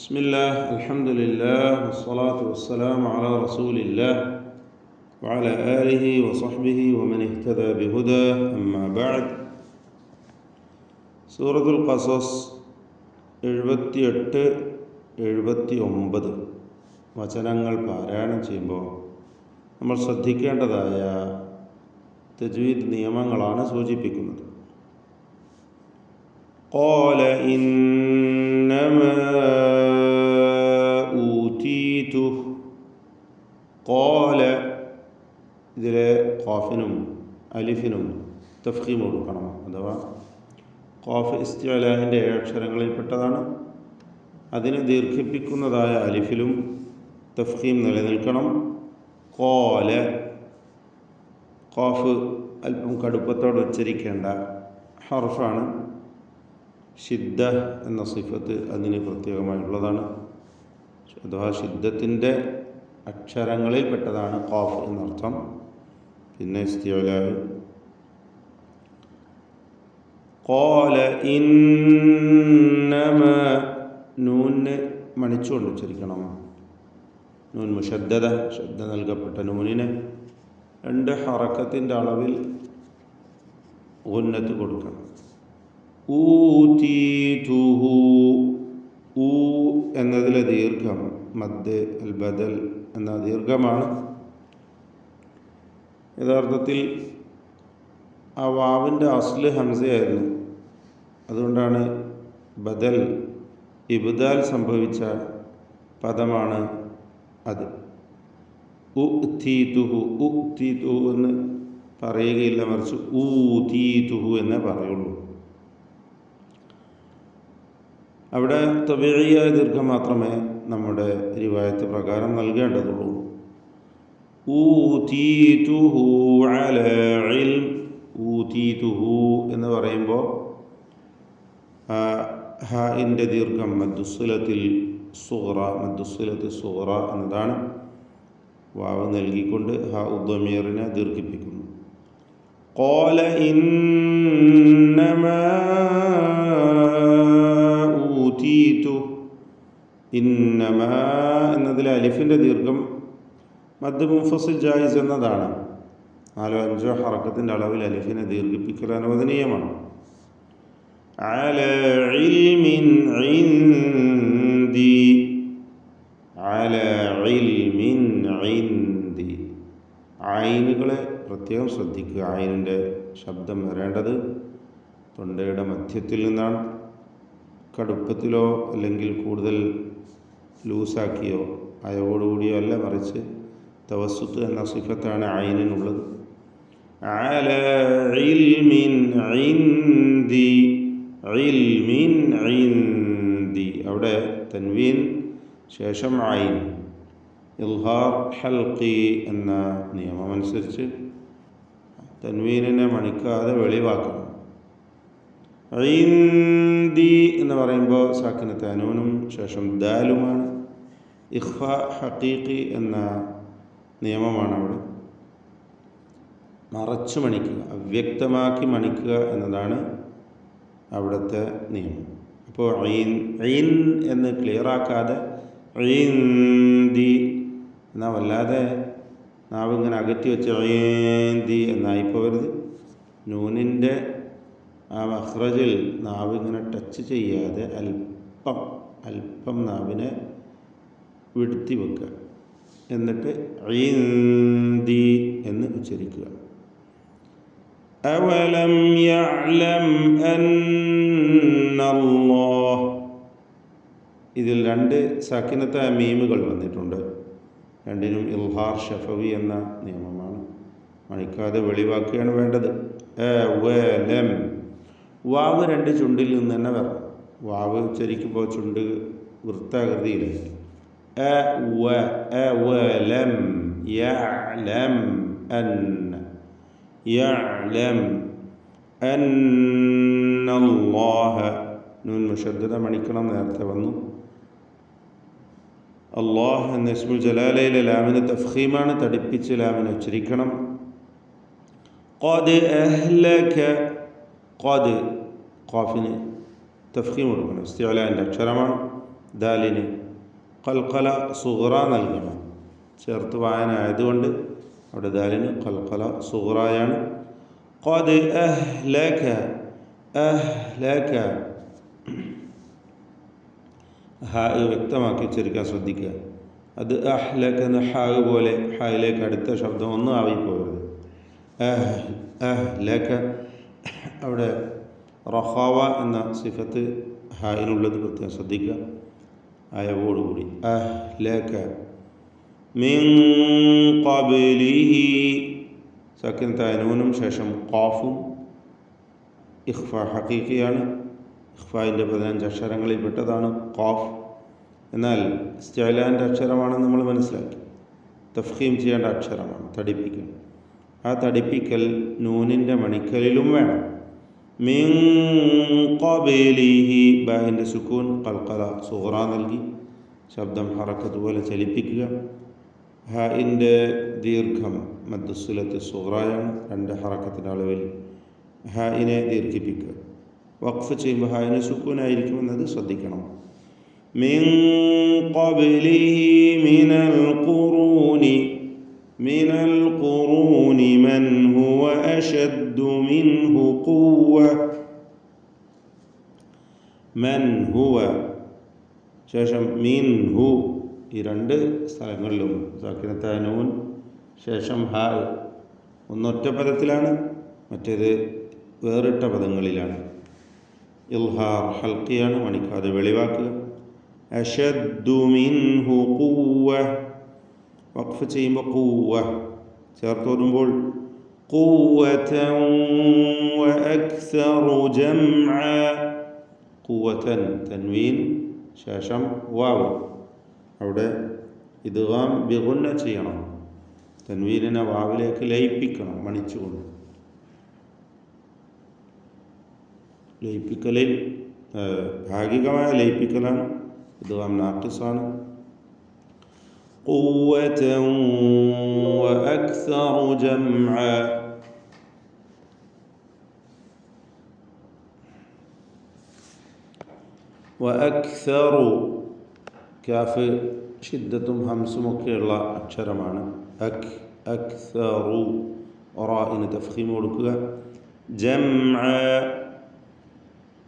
بسم الله الحمد لله والصلاة والسلام على رسول الله وعلى آله وصحبه ومن اهتدى بهداه أما بعد സൂറത്തുൽ ഖസസ് എഴുപത്തിയെട്ട് എഴുപത്തി ഒമ്പത് വചനങ്ങൾ പാരായണം ചെയ്യുമ്പോൾ നമ്മൾ ശ്രദ്ധിക്കേണ്ടതായ തജ്വീദ് നിയമങ്ങളാണ് സൂചിപ്പിക്കുന്നത് قال إنما ഇതിലെ ഖാഫിനും അലിഫിനും തഫ്ഹീം കൊടുക്കണം അഥവാ ഖാഫ് ഇസ്തിഅലാഹിന്റെ അക്ഷരങ്ങളിൽപ്പെട്ടതാണ്. അതിനെ ദീർഘിപ്പിക്കുന്നതായ അലിഫിലും തഫ്ഹീം നിലനിൽക്കണം. കോല ഖാഫ് അല്പം കടുപ്പത്തോടെ ഉച്ചരിക്കേണ്ട ഹർഫാണ്. ഷിദ്ദ എന്ന സിഫത്ത് അതിന് പ്രത്യേകമായിട്ടുള്ളതാണ് അഥവാ ഷിദ്ദത്തിന്റെ അക്ഷരങ്ങളിൽപ്പെട്ടതാണ് ഖാഫ് എന്നർത്ഥം. പിന്നെ കോല ഇന്നമ നൂന് മണിച്ചുകൊണ്ട് ഉച്ചരിക്കണം നൂൻ മുഷദ്ദത ശ്രദ്ധ നൽകപ്പെട്ട നൂനിന് രണ്ട് ഹറക്കത്തിന്റെ അളവിൽ ഉന്നത്ത് കൊടുക്കണം. ഊ എന്നതിലെ ദീർഘം മദ് അൽ ബദൽ എന്ന ദീർഘമാണ്. യഥാർത്ഥത്തിൽ ആ വാവിന്റെ അസ്ല് ഹംസയായിരുന്നു. അതുകൊണ്ടാണ് ബദൽ ഇബ്ദാൽ സംഭവിച്ച പദമാണ് അത്. ഉ തീതുഹു ഉ തീതുഹു എന്ന് പറയുകയില്ല മറിച്ച് ഊ തീതുഹു എന്നേ പറയുള്ളൂ. അവിടെ തബിയായ ദീർഘം മാത്രമേ നമ്മുടെ രിവായത്ത് പ്രകാരം നൽകേണ്ടതുള്ളൂ. ഊതീതുഹു അല ഇൽം ഊതീതുഹു എന്ന് പറയുമ്പോൾ ഹാഇൻ്റെ ദീർഘം മദ്ദുസുലത്തിൽ സുഹറ മദ്ദുസുലത്തിൽ സുഹറ എന്നതാണ് വാവ് നൽകിക്കൊണ്ട് ഹ ഉദ്ദമീറിനെ ദീർഘിപ്പിക്കുന്നു قال إنما ഊതീതു ഇന്നമ എന്നതിലെ അലിഫിൻ്റെ ദീർഘം മദ് മുഫസിൽ ജായിസ് എന്നതാണ് നാലോ അഞ്ചോ ഹറക്കത്തിൻ്റെ അളവിൽ അലിഫിനെ ദീർഘിപ്പിക്കൽ അനുവദനീയമാണ് على علم عندي على علم عندي ആയിനുകളെ പ്രത്യേകം ശ്രദ്ധിക്കുക ആയിനിൻ്റെ ശബ്ദം വരേണ്ടത് തൊണ്ടയുടെ മധ്യത്തിൽ നിന്നാണ് കടുപ്പത്തിലോ അല്ലെങ്കിൽ കൂടുതൽ ലൂസാക്കിയോ അയവോടുകൂടിയോ അല്ല മറിച്ച് توسط أن صفة عن عين ولد. على علم عندي علم عندي. أو تنوين شاشم عين. إظهار حلقي أن نيما من سرچ تنوين أن منك هذا ولي باك عندي أن برايم بو ساكن تانونم شاشم دالوما إخفاء حقيقي أن നിയമമാണ് അവിടെ. മറച്ചു മണിക്കുക അവ്യക്തമാക്കി മണിക്കുക എന്നതാണ് അവിടുത്തെ നിയമം. അപ്പോൾ ഐൻ ഐൻ എന്ന് ക്ലിയറാക്കാതെ ഐന്തി എന്നാൽ വല്ലാതെ നാവ് ഇങ്ങനെ അകറ്റി വെച്ച് ഐന്തി എന്നായിപ്പോരുത് നൂനിന്റെ ആ മഹ്റജിൽ നാവ് ഇങ്ങനെ ടച്ച് ചെയ്യാതെ അല്പം അല്പം നാവിനെ വിടുത്തി വെക്കുക. എന്നിട്ട് ഐന്ദി എന്ന് ഉച്ചരിക്കുക. അവലം യഅലം അന്നല്ലാഹ് ഇതിൽ രണ്ട് സക്കിനത്ത മീമുകൾ വന്നിട്ടുണ്ട്. രണ്ടിനും ഇൽഹാർ ഷഫവി എന്ന നിയമമാണ്. മണിക്കാതെ വെളിവാക്കുകയാണ് വേണ്ടത്. അവലം വാവ് രണ്ട് ചുണ്ടിൽ നിന്ന് തന്നെ വരണം. വാവ് ഉച്ചരിക്കുമ്പോൾ ചുണ്ട് വൃത്താകൃതിയിലായിരിക്കും. അവലം യഅലം അന്ന യഅലം അന്നല്ലാഹ നൂൻ മുഷദ്ദത മണിക്കണം നേരത്തെ വന്നു അള്ളാഹ് എന്ന ഇസ്മുൽ ജലാലയിലെ ലാമിന് തഫ്ഹീമാണ് തടിപ്പിച്ച് ലാമിനെ ഉച്ചരിക്കണം ഖദ് അഹ്ലക ഖദ് ഖാഫിന് തഫ്ഹീം കൊടുക്കണം ഇസ്തിഅലാൻ്റെ അക്ഷരമാണ് ദാലിന് കൽക്കല സുഹറ നൽകണം. ചേർത്ത് വായന ആയതുകൊണ്ട് അവിടെ ദാലിന് കൽക്കല സുഹറായാണ്. വ്യക്തമാക്കി ഉച്ചരിക്കാൻ ശ്രദ്ധിക്കുക. അത് അഹ്ലക്ക് എന്ന ഹാഗ് പോലെ ഹായിലേക്ക് അടുത്ത ശബ്ദം ഒന്നും ആവിപ്പോകരുത്. അഹ് അഹ്ലക. അവിടെ റഹാവ എന്ന സിഫത്ത് ഹായിലുള്ളത് പ്രത്യേകം ശ്രദ്ധിക്കുക. അയവോടുകൂടി അഹ്ലക മിൻ ഖബ്ലിഹി. സക്കിൻ തനൂനും ശേഷം ഖാഫും ഇഖ്ഫ ഹഖീഖിയാണ്. ഇഖ്ഫായിന്റെ പതിനഞ്ച് അക്ഷരങ്ങളിൽ പെട്ടതാണ് ഖാഫ്. എന്നാൽ സ്റ്റൈലാന്റെ അക്ഷരമാണെന്ന് നമ്മൾ മനസ്സിലാക്കി. തഫ്ഹീം ചെയ്യേണ്ട അക്ഷരമാണ് തടിപ്പിക്കൽ ആ തടിപ്പിക്കൽ നൂനിന്റെ മണിക്കലിലും വേണം. من قبله. باهن سكون قلقلة صغرى نلقي شابدم حركة ولا تلبيكجا ها عند دير كم مد الصلة الصغرى عند حركة على ولي ها إن دير كبيك وقفة بها إن سكون إلك من هذا صدقنا من قبله من القرون. من القرون من هو أشد അശദ്ദു منه قوة മൻ ഹുവ ശേഷം മീൻ ഹു ഈ രണ്ട് സ്ഥലങ്ങളിലും സാക്കിനത്താനൂൻ ശേഷം ഹാൽ ഒന്നൊറ്റ പദത്തിലാണ് മറ്റേത് വേറിട്ട പദങ്ങളിലാണ്. ഇൽഹാർ ഹൽക്കിയാണ് മണിക്കാതെ വെളിവാക്കുക. അഷദ്ദു മിൻഹു കൂവ വഖഫ് ചെയ്യുമ്പോൾ കൂവ ചേർത്ത് വരുമ്പോൾ ഖുവ്വതൻ വഅക്സറു ജംഅ ഖുവ്വതൻ തൻവീൻ ശേഷം വാവ് അവിടെ ഇദ്ഗാം ബിഗുന്ന ചെയ്യണം തൻവീനിനെ വാവിലേക്ക് ലയിപ്പിക്കണം മണിച്ചുകൊണ്ട് ലയിപ്പിക്കലിൽ ഭാഗികമായ ലയിപ്പിക്കലാണ് ഇദ്ഗാം നാട്ടിസാണ് قوة وأكثر جمعا وأكثر കാഫ് ഷിദ്ദത്തും ഹംസും ഒക്കെയുള്ള അക്ഷരമാണ് അക് അക്സറു ഒറായിന് തഫീം കൊടുക്കുക ജം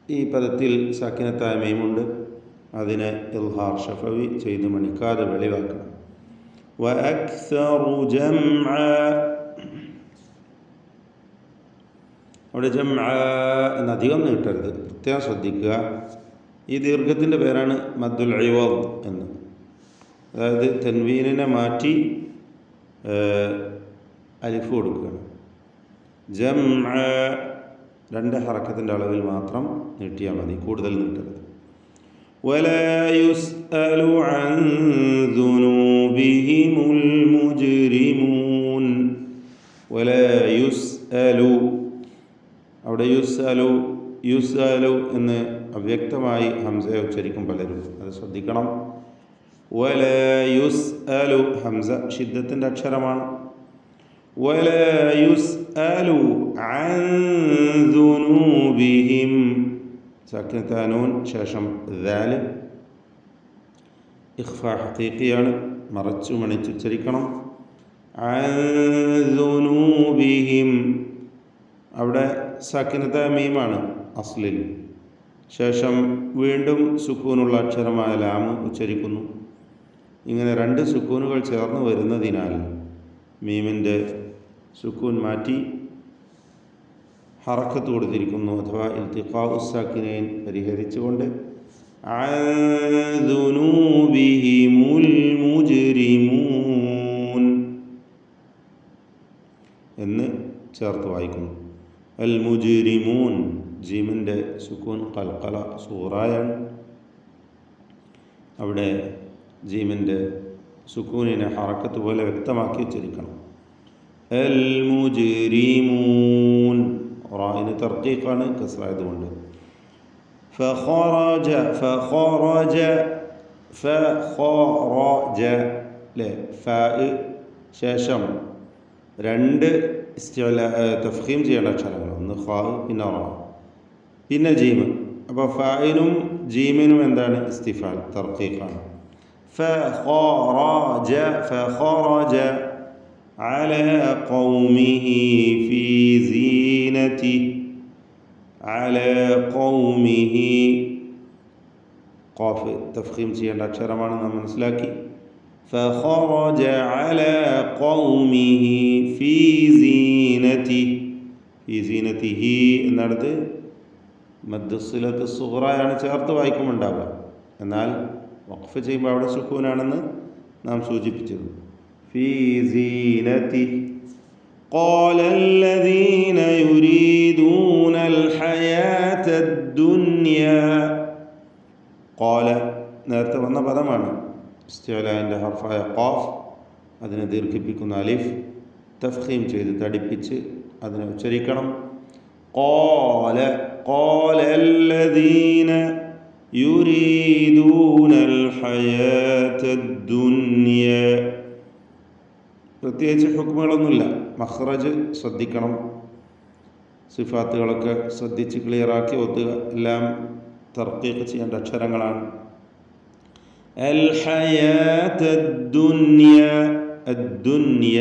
ഈ പദത്തിൽ സാക്കിനത്തായ മീമുണ്ട് അതിനെ ഇൽഹാർ ഷഫവി ചെയ്ത് മണിക്കാതെ വെളിവാക്കണം വ അക്സറു ജം അവിടെ ജം എന്നധികം നീട്ടരുത് പ്രത്യേകം ശ്രദ്ധിക്കുക ഈ ദീർഘത്തിന്റെ പേരാണ് മദ്ദുൽ അഴിവാദ് എന്ന്. അതായത് തെൻവീനിനെ മാറ്റി അലിഫ് കൊടുക്കുകയാണ്. ജം രണ്ട് ഹറക്കത്തിന്റെ അളവിൽ മാത്രം നീട്ടിയാൽ മതി കൂടുതൽ നീട്ടരുത്. അവിടെ യുസ് അലു യുസ് അലു എന്ന് അവ്യക്തമായി ഹംസയെ ഉച്ചരിക്കും പലരും അത് ശ്രദ്ധിക്കണം വല യുസ്അലു ഹംസ ഷിദ്ദത്തിൻ്റെ അക്ഷരമാണ് വല യുസ്അലു അൻ ദുനൂബിഹിം സാക്കിനത്താനൂൻ ശേഷം ദാല് ഇഖ്ഫ ഹഖീഖിയാണ് മറച്ചു മണിച്ചുച്ചരിക്കണം അൻ ദുനൂബിഹിം അവിടെ സാക്കിനത്ത മീമാണ് അസ്ലിൽ ശേഷം വീണ്ടും സുക്കൂനുള്ള അക്ഷരമായ ലാമ് ഉച്ചരിക്കുന്നു. ഇങ്ങനെ രണ്ട് സുക്കൂനുകൾ ചേർന്ന് വരുന്നതിനാൽ മീമിന്റെ സുക്കൂൻ മാറ്റി ഹറക്കത്ത് കൊടുത്തിരിക്കുന്നു അഥവാ ഇൽത്തിഖാ ഉസാക്കിനെയും പരിഹരിച്ചുകൊണ്ട്. എന്ന് ചേർത്ത് വായിക്കുന്നു. അൽ മുജിരിമൂൻ ജീമിൻ്റെ സുക്കൂൻ കൽക്കല സൂറായാണ് അവിടെ ജീമിൻ്റെ സുക്കൂനിനെ ഹറക്കത്ത് പോലെ വ്യക്തമാക്കി വെച്ചിരിക്കണം അൽ മുജിരിമൂൻ റായിന് തർക്കീഖാണ് കസ്രായതുകൊണ്ട് فخرج فخرج فخرج ലെ ഫ ശേഷം രണ്ട് ഇസ്തിഅല തഫ്ഹീം ചെയ്യേണ്ട അക്ഷരങ്ങൾ ഒന്ന് ഖാ പിന്നെ റാ പിന്നെ ജീമ് അപ്പോൾ ഫായിനും ജീമിനും എന്താണ് ഇസ്തിഫാൽ തർക്കീഖാണ് فخرج فخرج على قومه في زينته على قومه ഖാഫ് തഫ്ഖീം ചെയ്യേണ്ട അക്ഷരമാണ് നാം മനസ്സിലാക്കി فخرج على قومه في زينته في زينته എന്നിടത്ത് മദ്ദുസിലത്ത് സുഹറയാണ് ചേർത്ത് വായിക്കുമുണ്ടാവുക എന്നാൽ വഖഫ് ചെയ്യുമ്പോൾ അവിടെ സുഖൂനാണെന്ന് നാം സൂചിപ്പിച്ചത് في زينته قال الذين يريدون الحياة الدنيا قال നേരത്തെ വന്ന പദമാണ് ഇസ്തിഅലാൻ്റെ ഹർഫായ ഖാഫ് അതിനെ ദീർഘിപ്പിക്കുന്ന അലിഫ് തഫ്ഖീം ചെയ്ത് തടിപ്പിച്ച് അതിനെ ഉച്ചരിക്കണം قال قال الذين يريدون الحياة الدنيا പ്രത്യേകിച്ച് ഹുക്മുകളൊന്നുമില്ല മഹ്റജ് ശ്രദ്ധിക്കണം സിഫാത്തുകളൊക്കെ ശ്രദ്ധിച്ച് ക്ലിയറാക്കി ഒത്തുക എല്ലാം തർക്കീക്ക് ചെയ്യേണ്ട അക്ഷരങ്ങളാണ് അൽ ഹയാത്ത് അദ്ദുന്യ അദ്ദുന്യ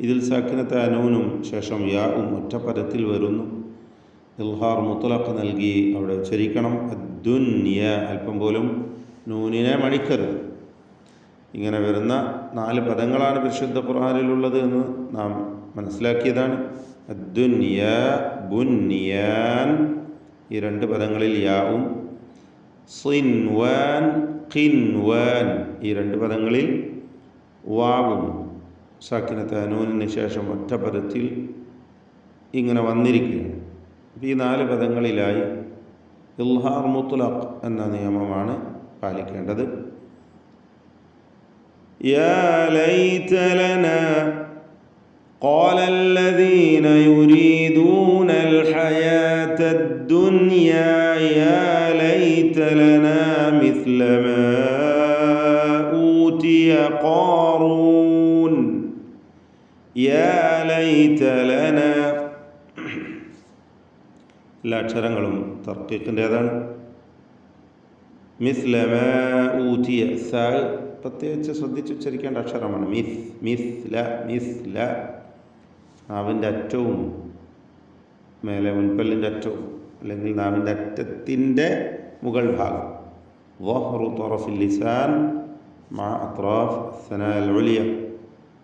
ഇതിൽ സാക്കിനത്തെ അനൂനും ശേഷം യാവും ഒറ്റപ്പരത്തിൽ വരുന്നു ഇൽഹാർ മുത്തലഖ് നൽകി. അവിടെ ഉച്ചരിക്കണം. അദ്ദുന്യ അല്പം പോലും നൂനിനെ മണിക്കരുത് ഇങ്ങനെ വരുന്ന നാല് പദങ്ങളാണ് പരിശുദ്ധ ഖുർആാനിലുള്ളത് എന്ന് നാം മനസ്സിലാക്കിയതാണ്. അദ്ദുന്യ ബുന്യാൻ ഈ രണ്ട് പദങ്ങളിൽ യാവും സിൻവാൻ ഖിൻവാൻ ഈ രണ്ട് പദങ്ങളിൽ വാവും. സാക്കിനത്തെ അനൂനിന് ശേഷം ഒറ്റ പദത്തിൽ ഇങ്ങനെ വന്നിരിക്കുകയാണ്. ഈ നാല് പദങ്ങളിലായി ഇൽഹാർ മുത്തലഖ് എന്ന നിയമമാണ് പാലിക്കേണ്ടത് يا ليت لنا قال الذين يريدون الحياة الدنيا يا ليت لنا مثل ما أوتي قارون يا ليت لنا എല്ലാ അക്ഷരങ്ങളും തർക്കീക്കിന്റേതാണ്. മിസ് ലമ ഊറ്റിയ സ പ്രത്യേകിച്ച് ശ്രദ്ധിച്ച് ഉച്ചരിക്കേണ്ട അക്ഷരമാണ്. മിസ് മിസ് ല മിസ് ല. നാവിന്റെ അറ്റവും മേലെ മുൻപല്ലിന്റെ അറ്റവും അല്ലെങ്കിൽ നാവിന്റെ അറ്റത്തിന്റെ മുകൾ ഭാഗം. വഹ്റു തൊറഫിൽ ലിസാൻ മാ അത്രോഫ് സന അൽ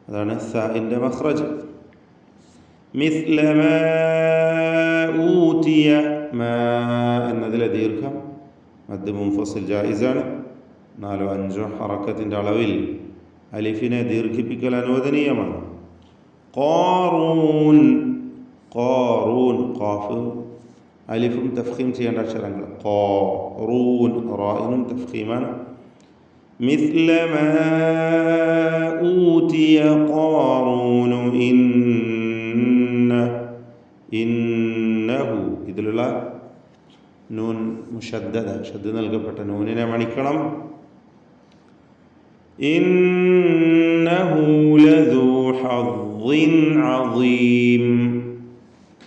അതാണ് സഇന്റെ മഹ്റജ് മിസ് ലമേ ഊറ്റിയ മാ എന്നതിലെ ദീർഘം മദ് മുൻഫസിൽ ജായിസാണ് നാലോ അഞ്ചോ ഹറക്കത്തിൻ്റെ അളവിൽ അലിഫിനെ ദീർഘിപ്പിക്കൽ അനുവദനീയമാണ് ഖാറൂൻ ഖാറൂൻ ഖാഫ് അലിഫും തഫ്ഖീം ചെയ്യേണ്ട അക്ഷരങ്ങൾ ഖാറൂൻ റായിനും തഫ്ഖീമാണ് مثل ما أوتي قارون إنه ഇന്നഹു ഇതിലുള്ള നൂൻ മുഷദ്ദത ഷദ്ദ നൽകപ്പെട്ട നൂനിനെ മണിക്കണം ഇന്നഹു ലദു ഹദ്ദിൻ അദീം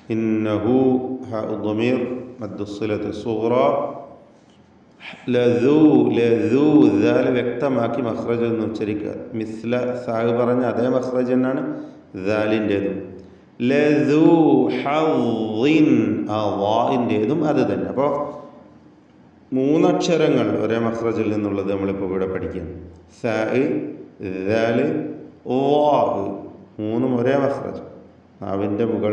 ഇന്നഹു ഹ ضمير مد الصلة الصغرى ലദു ലദു ദാൽ വ്യക്തമാക്കി മഖ്റജ് എന്ന് ഉച്ചരിക്കുക മിസ്ല സാഹ് പറഞ്ഞ അതേ മഖ്റജ് തന്നെയാണ് ദാലിൻ്റേതും വാഇന്റേതും അത് തന്നെ. അപ്പോൾ മൂന്നക്ഷരങ്ങൾ ഒരേ മഹ്റജിൽ നിന്നുള്ളത് നമ്മളിപ്പോൾ ഇവിടെ പഠിക്കാം. സ മൂന്നും ഒരേ മഹ്റജ് നാവിന്റെ മുകൾ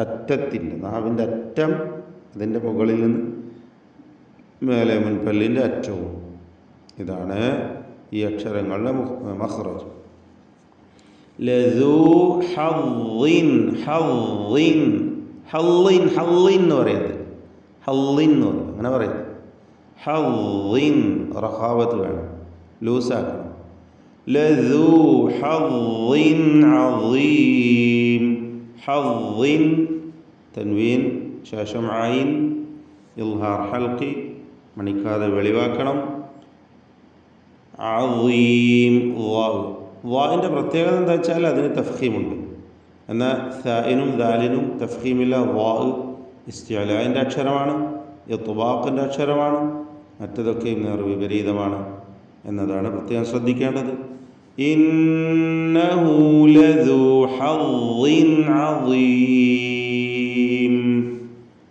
അറ്റത്തിന്റെ നാവിന്റെ അറ്റം അതിന്റെ മുകളിൽ നിന്ന് മേലെ മുൻപല്ലിന്റെ അറ്റവും. ഇതാണ് ഈ അക്ഷരങ്ങളുടെ മഖ്റജ്. ലസു ഹള്ളിൻ ഹള്ളിൻ ഹള്ളിൻ ഹള്ളിൻ എന്ന് പറയുന്നത് ഹള്ളിൻ എന്ന് പറയും അങ്ങനെ പറയുന്നത് ഹള്ളിൻ റഹാവത്ത് വേണം ലൂസാക്കണം ലസു ഹള്ളിൻ അളീം ഹള്ളിൻ തൻവീൻ ശേഷം ആയിൻ ഇൽഹാർ ഹൽക്കി മണിക്കാതെ വെളിവാക്കണം അളീം വാവ് വാഹിന്റെ പ്രത്യേകത എന്താ വെച്ചാൽ അതിന് തഫ്ഹീമുണ്ട് എന്നാൽ സായിനും ദാലിനും തഫ്ഹീമില്ല വാഹ് ഇസ്റ്റിയാലിന്റെ അക്ഷരമാണ് തുബാഖിന്റെ അക്ഷരമാണ് മറ്റതൊക്കെയും നേർ വിപരീതമാണ് എന്നതാണ് പ്രത്യേകം ശ്രദ്ധിക്കേണ്ടത്.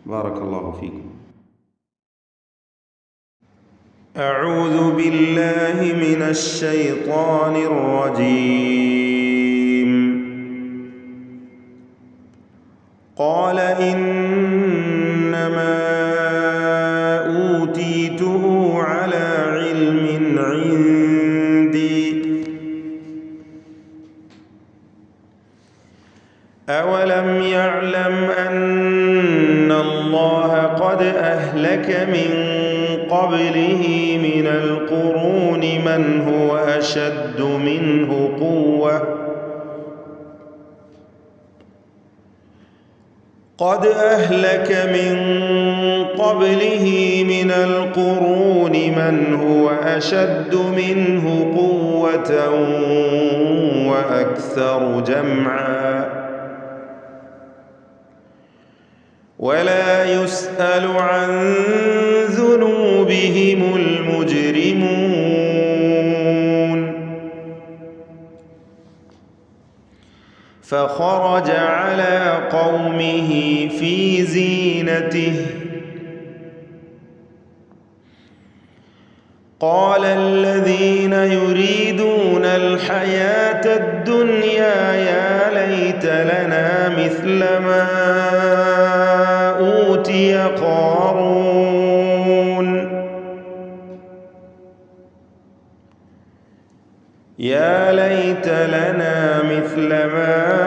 ബാറക്കല്ലാഹു ഫീക്കും. أعوذ بالله من الشيطان الرجيم. قال إنما أوتيته على علم عندي. أولم يعلم أن الله قد أهلك من قبله من القرون من هو أشد منه قوة. قد أهلك من قبله من القرون من هو أشد منه قوة وأكثر جمعاً. ولا يسأل عن ذنوبهم المجرمون. فخرج على قومه في زينته. قال الذين يريدون الحياة الدنيا يا ليت لنا مثل ما أوتي قارون يا ليت لنا مثل ما